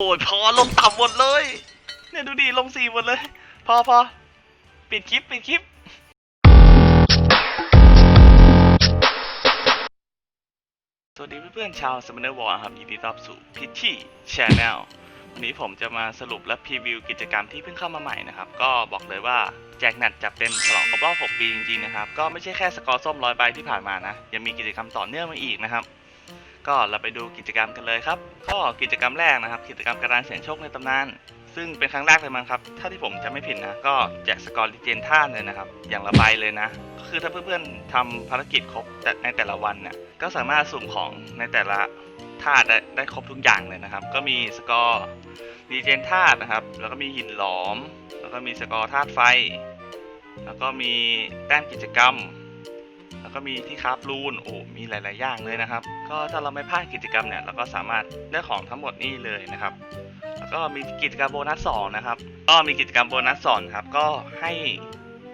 โอ้ยพอลงต่ำหมดเลย เนี่ยดูดิลงสี่หมดเลย พอพอปิดคลิปปิดคลิปสวัสดีเพื่อนๆชาวสมเนอร์วอร์ครับยินดีต้อนรับสู่พิชชี่ชแนลวันนี้ผมจะมาสรุปและพรีวิวกิจกรรมที่เพิ่งเข้ามาใหม่นะครับ ก็บอกเลยว่าแจกหนัดจับเต็มฉลองครบรอบ 6 ปีจริงๆนะครับ ก็ไม่ใช่แค่สกอร์ส้มร้อยใบที่ผ่านมานะ ยังมีกิจกรรมต่อเนื่องมาอีกนะครับ ก็เราไปดูกิจกรรมกันเลยครับก็กิจกรรมแรกนะครับ กิจกรรมการเสี่ยงโชคในตำนาน ซึ่งเป็นครั้งแรกเลยมั้งครับ ถ้าที่ผมจะไม่ผิดนะ ก็แจกสกอร์ลิเจนท่านเลยนะครับ อย่างละใบเลยนะ ก็คือถ้าเพื่อนๆทำภารกิจครบแต่ในแต่ละวันเนี่ย ก็สามารถสุ่มของในแต่ละธาตุได้ได้ครบทุกอย่างเลยนะครับ ก็มีสกอร์ลิเจนธาตุนะครับ แล้วก็มีหินหลอม แล้วก็มีสกอร์ธาตุไฟ แล้วก็มีแต้มกิจกรรม แล้วก็มีที่คราฟรูนโอ้มีหลาย ๆ อย่างเลยนะครับ ก็ถ้าเราไม่พลาดกิจกรรมเนี่ยเราก็สามารถได้ของทั้งหมดนี่เลยนะครับ แล้วก็มีกิจกรรมโบนัสสองนะครับก็มีกิจกรรมโบนัสสองครับก็ให้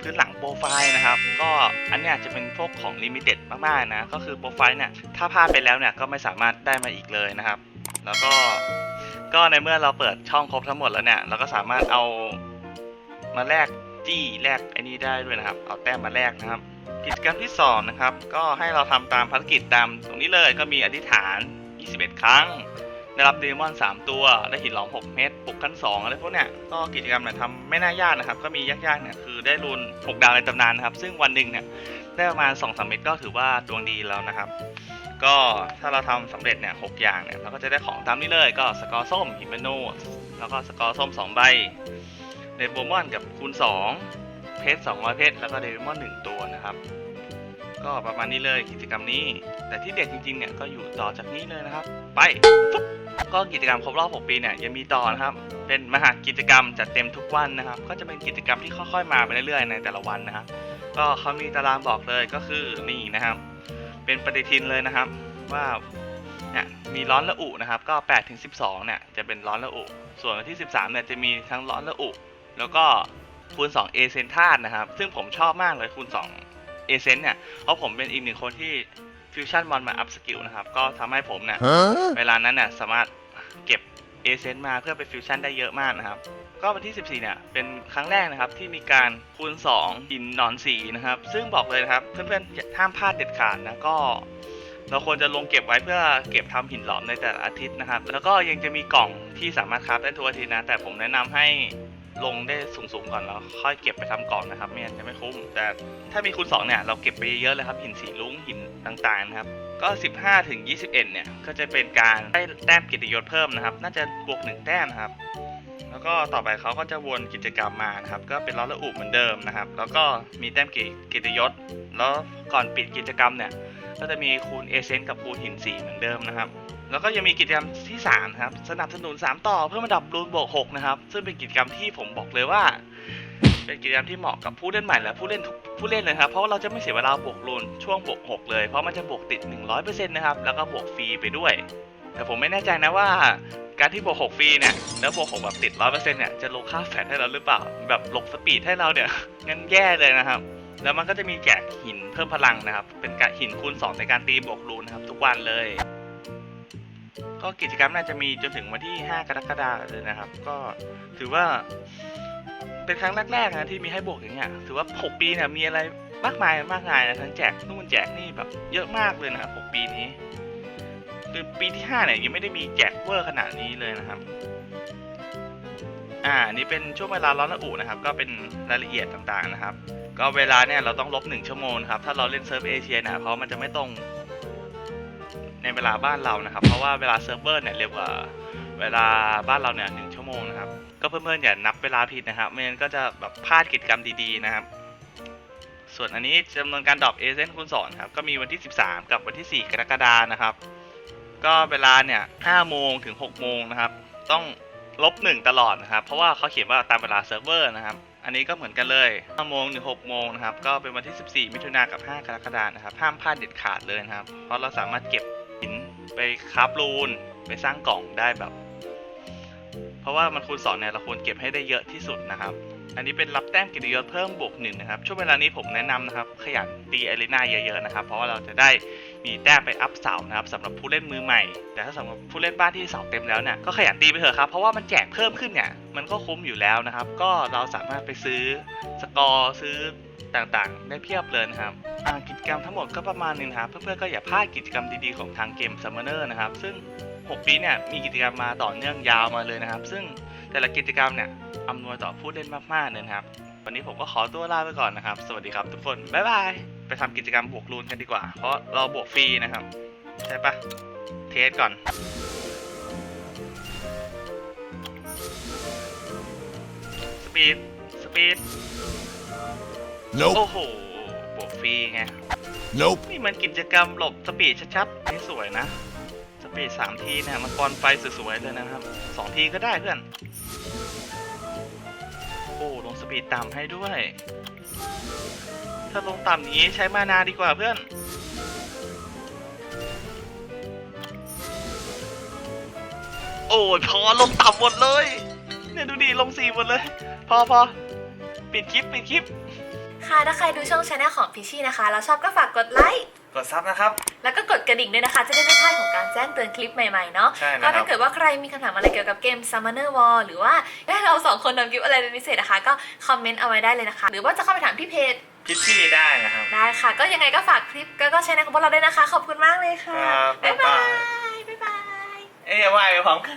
พื้นหลังโปรไฟล์นะครับ ก็อันเนี้ยจะเป็นพวกของลิมิเต็ดมากๆนะก็คือโปรไฟล์เนี่ยถ้าพลาดไปแล้วเนี่ยก็ไม่สามารถได้มาอีกเลยนะครับ แล้วก็ก็ในเมื่อเราเปิดช่องครบทั้งหมดแล้วเนี่ยเราก็สามารถเอามาแลกจี้แลกไอ้นี้ได้ด้วยนะครับ เอาแต้มมาแลกนะครับ กิจกรรมที่สองนะครับก็ให้เราทำตามภารกิจตามตรงนี้เลยก็มีอธิษฐาน 21 ครั้ง ได้รับเดมอน 3 ตัว ได้หินหลอม 6 เม็ดปลุกขั้น2อะไรพวกเนี้ยก็กิจกรรมเนี่ยทำไม่น่ายากนะครับ ก็มียากๆเนี่ยคือได้รุน 6 ดาวในตำนานนะครับ ซึ่งวันหนึ่งเนี่ยได้ประมาณ2-3เม็ดก็ถือว่าดวงดีแล้วนะครับ ก็ถ้าเราทำสำเร็จเนี่ยหอย่างเนี่ยเราก็จะได้ของตามนี้เลยก็สกอร์ส้มฮิมเมโนแล้วก็สกอร์ส้ม 2 ใบเดบมอนกับคูณ 2 เพชร200 เพชรแล้วก็เดโบมอน1ตัวนะครับ ก็ประมาณนี้เลยกิจกรรมนี้ แต่ที่เด็ดจริงๆเนี่ยก็อยู่ต่อจากนี้เลยนะครับ ไปฟึ๊บก็กิจกรรมครบรอบ 6 ปีเนี่ยยังมีต่อนะครับ เป็นมหากิจกรรมจัดเต็มทุกวันนะครับ ก็จะเป็นกิจกรรมที่ค่อยๆมาไปเรื่อยๆในแต่ละวันนะครับก็เขามีตารางบอกเลยก็คือนี่นะครับ เป็นปฏิทินเลยนะครับว่าเนี่ยมีร้อนละอุนะครับ ก็8ถึง12เนี่ยจะเป็นร้อนละอุ ส่วนวันที่ 13เนี่ยจะมีทั้งร้อนละอุ แล้วก็ คูณ2เอเซนธาตุนะครับ ซึ่งผมชอบมากเลยคูณ2เอเซนเนี่ยเพราะผมเป็นอีกหนึ่งคนที่ฟิวชั่นมอนมาอัพสกิลนะครับ ก็ทำให้ผมเนี่ย Huh? เวลานั้นเนี่ยสามารถเก็บเอเซนมาเพื่อไปฟิวชั่นได้เยอะมากนะครับ ก็วันที่ 14 เนี่ย เป็นครั้งแรกนะครับที่มีการคูณ2หินหนอนสีนะครับ ซึ่งบอกเลยนะครับเพื่อนๆอย่าห้ามพลาดเด็ดขาดนะก็เราควรจะลงเก็บไว้เพื่อเก็บทำหินหลอมในแต่ละอาทิตย์นะครับ แล้วก็ยังจะมีกล่องที่สามารถคราฟได้ทุกอาทิตย์นะ แต่ผมแนะนำให้ ลงได้สูงๆก่อนแล้วค่อยเก็บไปทำกล่องนะครับไม่งั้นจะไม่คุ้ม แต่ถ้ามีคูณ2เนี่ยเราเก็บไปเยอะเลยครับหินสีลุ้งหินต่างๆนะครับก็ 15 ถึง 21 เนี่ยก็จะเป็นการได้แต้มกิตยศเพิ่มนะครับ น่าจะบวก 1 แต้มนะครับ แล้วก็ต่อไปเขาก็จะวนกิจกรรมมานะครับ ก็เป็นล้อละอุเหมือนเดิมนะครับ แล้วก็มีแต้มกิกิตยศ แล้วก่อนปิดกิจกรรมเนี่ยก็จะมีคูณเอเซนกับคูณหินสีเหมือนเดิมนะครับ แล้วก็ยังมีกิจกรรมที่3นะครับสนับสนุน 3 ต่อเพื่อมาดับรูนบวก6นะครับ ซึ่งเป็นกิจกรรมที่ผมบอกเลยว่า เป็นกิจกรรมที่เหมาะกับผู้เล่นใหม่และผู้เล่นทุกผู้เล่นเลยครับ เพราะว่าเราจะไม่เสียเวลาบวกรูนช่วงบวก6เลย เพราะมันจะบวกติด 100%นะครับ แล้วก็บวกฟรีไปด้วย แต่ผมไม่แน่ใจนะว่าการที่บวก6ฟรีเนี่ยแล้วบวก6แบบติด 100%เนี่ยจะลงค่าแฟตให้เราหรือเปล่า แบบลงสปีดให้เราเนี่ยงั้นแย่เลยนะครับแล้วมันก็จะมีแจกหินเพิ่มพลังนะครับ เป็นการหินคูณ 2 ในการตีบวกรูนนะครับทุกวันเลย ก็กิจกรรมน่าจะมีจนถึงวันที่ 5 กรกฎาคมเลยนะครับ ก็ถือว่า เป็นครั้งแรกๆนะที่มีให้บวกอย่างเงี้ย ถือว่า 6 ปีเนี่ยมีอะไรมากมายมากมายนะทั้งแจกนู่นแจกนี่แบบเยอะมากเลยนะครับ 6 ปีนี้คือปีที่5เนี่ยยังไม่ได้มีแจกเวอร์ขนาดนี้เลยนะครับ อ่า นี่เป็นช่วงเวลาร้อนระอุนะครับ ก็เป็นรายละเอียดต่างๆนะครับ ก็เวลาเนี่ยเราต้องลบ1ชั่วโมงครับ ถ้าเราเล่นเซิร์ฟเอเชียนะเพราะมันจะไม่ตรง ในเวลาบ้านเรานะครับ เพราะว่าเวลาเซิร์ฟเวอร์เนี่ยเร็วกว่าเวลาบ้านเราเนี่ยหนึ่งชั่วโมงนะครับ ก็เพื่อนๆอย่านับเวลาผิดนะครับไม่งั้นก็จะแบบพลาดกิจกรรมดีๆนะครับ ส่วนอันนี้จำนวนการดรอปเอเซนคูณสองครับก็มีวันที่ 13 กับวันที่ 4 กรกฎานะครับ ก็เวลาเนี่ย5โมงถึง6โมงนะครับ ต้องลบ1ตลอดนะครับ เพราะว่าเขาเขียนว่าตามเวลาเซิร์ฟเวอร์นะครับอันนี้ก็เหมือนกันเลย5โมงถึง6โมงนะครับ ก็เป็นวันที่ 14 มิถุนายนกับ 5 กรกฎานะครับ ห้ามพลาดเด็ดขาดเลยนะครับ เพราะเราสามารถเก็บ หินไปคราฟรูนไปสร้างกล่องได้แบบ เพราะว่ามันคูณสองเนี่ยเราควรเก็บให้ได้เยอะที่สุดนะครับ อันนี้เป็นรับแต้มกิตยศเพิ่มบวกหนึ่งนะครับ ช่วงเวลานี้ผมแนะนำนะครับ ขยันตีอารีนาเยอะๆนะครับ เพราะว่าเราจะได้มีแต้มไปอัพเสานะครับสำหรับผู้เล่นมือใหม่ แต่ถ้าสำหรับผู้เล่นบ้านที่เสาเต็มแล้วเนี่ยก็ขยันตีไปเถอะครับเพราะว่ามันแจกเพิ่มขึ้นเนี่ยมันก็คุ้มอยู่แล้วนะครับ ก็เราสามารถไปซื้อสกอร์ซื้อต่างๆ ได้เพียบเลยนะครับ กิจกรรมทั้งหมดก็ประมาณนึงนะครับ เพื่อนๆก็อย่าพลาดกิจกรรมดีๆของทางเกม Summoner นะครับ ซึ่ง 6 ปีเนี่ยมีกิจกรรมมาต่อเนื่องยาวมาเลยนะครับ ซึ่งแต่ละกิจกรรมเนี่ยอำนวยต่อผู้เล่นมากๆเลยนะครับ วันนี้ผมก็ขอตัวลาไปก่อนนะครับ สวัสดีครับทุกคน บ๊ายบาย ไปทำกิจกรรมบวกรูนกันดีกว่า เพราะเราบวกฟรีนะครับ ใช่ปะเทสก่อนสปีดสปีด Nope. โอ้โหบวก ฟรีไง Nope. นี่มันกิจกรรมหลบสปีดชัดๆนี่สวยนะ สปีดสามทีเนี่ยมันกรไฟสวยๆเลยนะครับสองทีก็ได้เพื่อน โอ้ลงสปีดต่ำให้ด้วย ถ้าลงต่ำอย่างนี้ใช้มานาดีกว่าเพื่อนโอ้ยพอลงต่ำหมดเลย เนี่ยดูดิลงสี่หมดเลย พอพอปิดคลิป ปิดคลิป ค่ะ ถ้าใครดูช่องชาแนลของพิชชี่นะคะ แล้วชอบก็ฝากกดไลค์ กดซับนะครับ แล้วก็กดกระดิ่งด้วยนะคะ จะได้ไม่พลาดของการแจ้งเตือนคลิปใหม่ๆเนาะใช่นะก็ครัถ้าบเกิดว่าใครมีคำถามอะไรเกี่ยวกับเกม Summoner War หรือว่าได้เราสองคนทำคลิปอะไรเป็นพิเศษนะคะ ก็คอมเมนต์เอาไว้ได้เลยนะคะ หรือว่าจะเข้าไปถามที่เพจพิชชี่ได้นะครับ ได้ค่ะ ก็ยังไงก็ฝากคลิปก็ก็ชแนลของพวกเราด้วยนะคะ ขอบคุณมากเลยค่ะ ครับบ๊ายบ๊าบายบาย ย บ๊ายบาย เอ้ยว่ายไปพร้อมกัน